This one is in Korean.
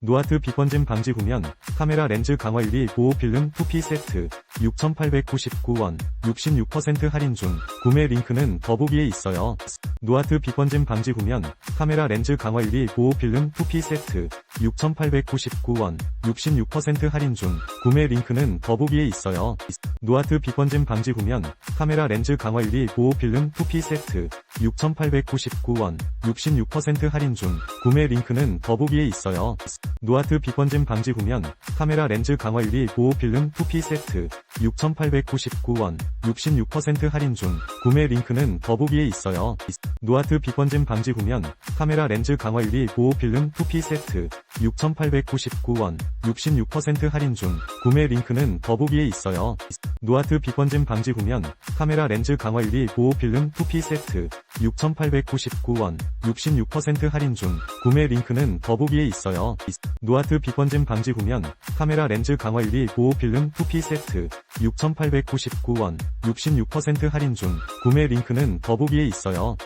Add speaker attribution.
Speaker 1: 노아트 빛번짐 방지 후면 카메라 렌즈 강화 유리 보호 필름 2P 세트 6,899원 66% 할인 중 구매 링크는 더보기에 있어요. 노아트 빛번짐 방지 후면 카메라 렌즈 강화 유리 보호 필름 2P 세트 6,899원 66% 할인 중 구매 링크는 더보기에 있어요. 노아트 빛번짐 방지 후면 카메라 렌즈 강화 유리 보호 필름 2P 세트 6,899원 66% 할인 중 구매 링크는 더보기에 있어요. 노아트 빛번짐 방지 후면 카메라 렌즈 강화 유리 보호 필름 2P 세트 6,899원 66% 할인 중 구매 링크는 더보기에 있어요. 노아트 빛번짐 방지 후면 카메라 렌즈 강화 유리 보호 필름 2P 세트 6,899원 66% 할인 중 구매 링크는 더보기에 있어요. 노아트 빛번짐 방지 후면 카메라 렌즈 강화 유리 보호 필름 2P 세트 6,899원 66% 할인 중 구매 링크는 더보기에 있어요. 노아트 빛번짐 방지 후면 카메라 렌즈 강화 유리 보호 필름 2P 세트 6,899원 66% 할인 중 구매 링크는 더보기에 있어요.